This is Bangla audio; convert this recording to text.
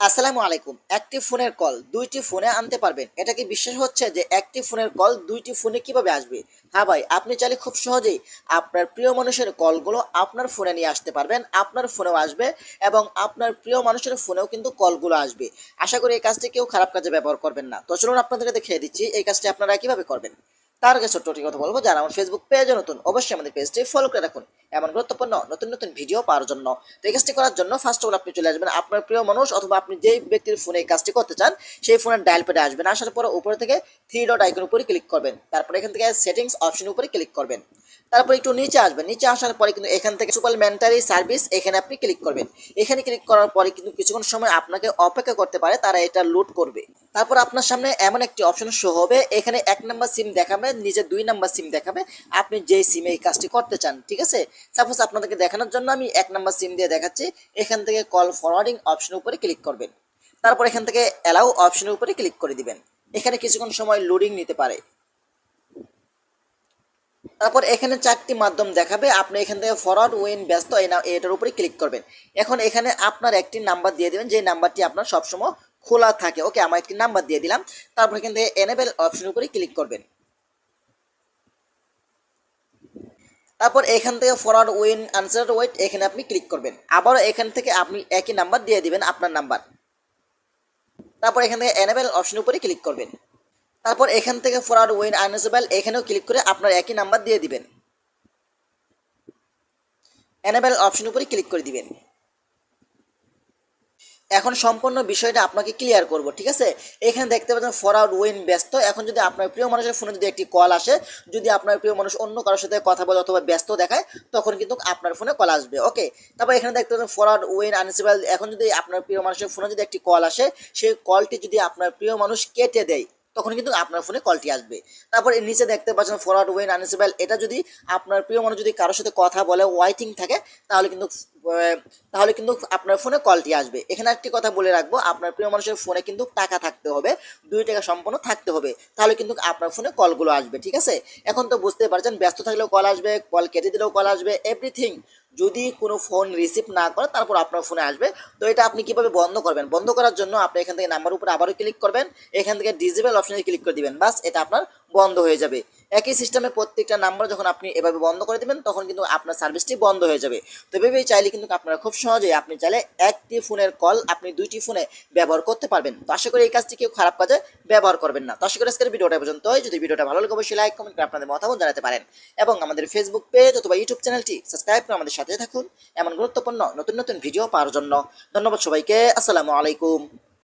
আসসালামু আলাইকুম। একটি ফোনের কল দুইটি ফোনে আনতে পারবেন। এটা কি বিশ্বাস হচ্ছে যে একটি ফোনের কল দুইটি ফোনে কীভাবে আসবে? হ্যাঁ ভাই, আপনি চাইলে খুব সহজেই আপনার প্রিয় মানুষের কলগুলো আপনার ফোনে নিয়ে আসতে পারবেন, আপনার ফোনেও আসবে এবং আপনার প্রিয় মানুষের ফোনেও কিন্তু কলগুলো আসবে। আশা করি এই কাজটি কেউ খারাপ কাজে ব্যবহার করবেন না। তো চলুন আপনাদেরকে দেখিয়ে দিচ্ছি এই কাজটি আপনারা কীভাবে করবেন। তার আগে ছোট্ট একটি কথা বলব, যারা আমার ফেসবুক পেজে নতুন, অবশ্যই আমাদের পেজটি ফলো করে রাখুন। এমন গুরুত্বপূর্ণ, নতুন নতুন ভিডিও পাওয়ার জন্য। তো এই কাজটি করার জন্য ফার্স্ট অফ অল আপনি চলে আসবেন আপনার প্রিয় মানুষ, অথবা আপনি যেই ব্যক্তির ফোনে এই কাজটি করতে চান, সেই ফোনের ডায়াল প্যাডে আসবেন। আসার পরে উপরে থেকে থ্রি ডট আইকন উপরে ক্লিক করবেন। তারপরে এখান থেকে সেটিংস অপশন উপরে ক্লিক করবেন। তারপর একটু নিচে আসবেন। নিচে আসার পরে কিন্তু এখান থেকে সুপারমেন্টারি সার্ভিস এখানে আপনি ক্লিক করবেন। এখানে ক্লিক করার পরে কিন্তু কিছুক্ষণ সময় আপনাকে অপেক্ষা করতে পারে, তারা এটা লোড করবে। তারপর আপনার সামনে এমন একটি অপশন শো হবে। এখানে এক নাম্বার সিম দেখাবে নিজে দুই নাম্বার সিম দেখাবে, আপনি যেই সিমে এই কাজটি করতে চান, ঠিক আছে? সাপোজ আপনাদেরকে দেখানোর জন্য আমি এক নাম্বার সিম দিয়ে দেখাচ্ছি, এখান থেকে কল ফরওয়ার্ডিং অপশন উপরে ক্লিক করবেন। তারপর এখান থেকে অ্যালাউ অপশনের উপরে ক্লিক করে দিবেন। এখানে কিছুক্ষণ সময় লোডিং নিতে পারে। তারপর এখানে চারটি মাধ্যম দেখাবে, আপনি এখান থেকে ফরওয়ার্ড উইন ব্যস্ত এটার উপরে ক্লিক করবেন। এখন এখানে আপনার একটি নাম্বার দিয়ে দেবেন যে নাম্বারটি আপনার সবসময় খোলা থাকে। ওকে আমার একটি নাম্বার দিয়ে দিলাম। তারপর এখান থেকে এনেবেল অপশনের উপরে ক্লিক করবেন। তারপর এখান থেকে ফরওয়ার্ড উইন আনসার ওয়েট এখানে আপনি ক্লিক করবেন। আবারও এখান থেকে আপনি একই নাম্বার দিয়ে দিবেন আপনার নাম্বার তারপর এখান থেকে অ্যানেবেল অপশনের উপরে ক্লিক করবেন। তারপর এখান থেকে ফরওয়ার্ড উইন আনসেবেল এখানেও ক্লিক করে আপনার একই নাম্বার দিয়ে দিবেন। অ্যানেবেল অপশন উপরে ক্লিক করে দিবেন। এখন সম্পূর্ণ বিষয়টা আপনাকে ক্লিয়ার করব, ঠিক আছে? এখানে দেখতে পাচ্ছেন ফরওয়ার্ড উইন ব্যস্ত। এখন যদি আপনার প্রিয় মানুষের ফোনে যদি একটি কল আসে, যদি আপনার প্রিয় মানুষ অন্য কারোর সাথে কথা বলে অথবা ব্যস্ত দেখায়, তখন কিন্তু আপনার ফোনে কল আসবে ওকে তারপর এখানে দেখতে পাচ্ছেন ফরওয়ার্ড উইন আনসিবাল। এখন যদি আপনার প্রিয় মানুষের ফোনে যদি একটি কল আসে, সেই কলটি যদি আপনার প্রিয় মানুষ কেটে দেয় তখন কিন্তু আপনার ফোনে কলটি আসবে। তারপর এর নিচে দেখতে পাচ্ছেন ফরওয়ার্ড ওয়েন আনসেবল এটা যদি আপনার প্রিয় মানুষ যদি কারোর সাথে কথা বলে ওয়াইটিং থাকে, তাহলে কিন্তু তাহলে কিন্তু আপনার ফোনে কলটি আসবে। এখানে একটি কথা বলে রাখব, আপনার প্রিয় মানুষের ফোনে কিন্তু টাকা থাকতে হবে, দুই টাকা সম্পন্ন থাকতে হবে। তাহলে কিন্তু আপনার ফোনে কলগুলো আসবে, ঠিক আছে? এখন তো বুঝতে পারছেন, ব্যস্ত থাকলেও কল আসবে কল কেটে দিলেও কল আসবে এভরিথিং যদি কোনো ফোন রিসিভ না করে, তারপর আপনার ফোনে আসবে। তো এটা আপনি কীভাবে বন্ধ করবেন? বন্ধ করার জন্য আপনি এখান থেকে নাম্বার উপরে আবারও ক্লিক করবেন। এখান থেকে ডিজেবল অপশানে ক্লিক করে দিবেন। বাস, এটা আপনার বন্ধ হয়ে যাবে। একই সিস্টেমে প্রত্যেকটা নাম্বার যখন আপনি এভাবে বন্ধ করে দেবেন, তখন কিন্তু আপনার সার্ভিসটি বন্ধ হয়ে যাবে। তো এভাবেই চাইলে কিন্তু আপনারা খুব সহজেই আপনি চাইলে একটি ফোনের কল আপনি দুইটি ফোনে ব্যবহার করতে পারবেন। তো আশা করি এই কাজটি কেউ খারাপ কাজে ব্যবহার করবেন না। তো আশা করি আজকের ভিডিওটা পর্যন্ত যদি ভিডিওটা ভালো লাগে, অবশ্যই লাইক কমেন্ট করে আপনাদের মতামত জানাতে পারেন। এবং আমাদের ফেসবুক পেজ অথবা ইউটিউব চ্যানেলটি সাবস্ক্রাইব করে আমাদের সাথে থাকুন। এমন গুরুত্বপূর্ণ নতুন নতুন ভিডিও পাওয়ার জন্য। ধন্যবাদ সবাইকে। আসসালামু আলাইকুম।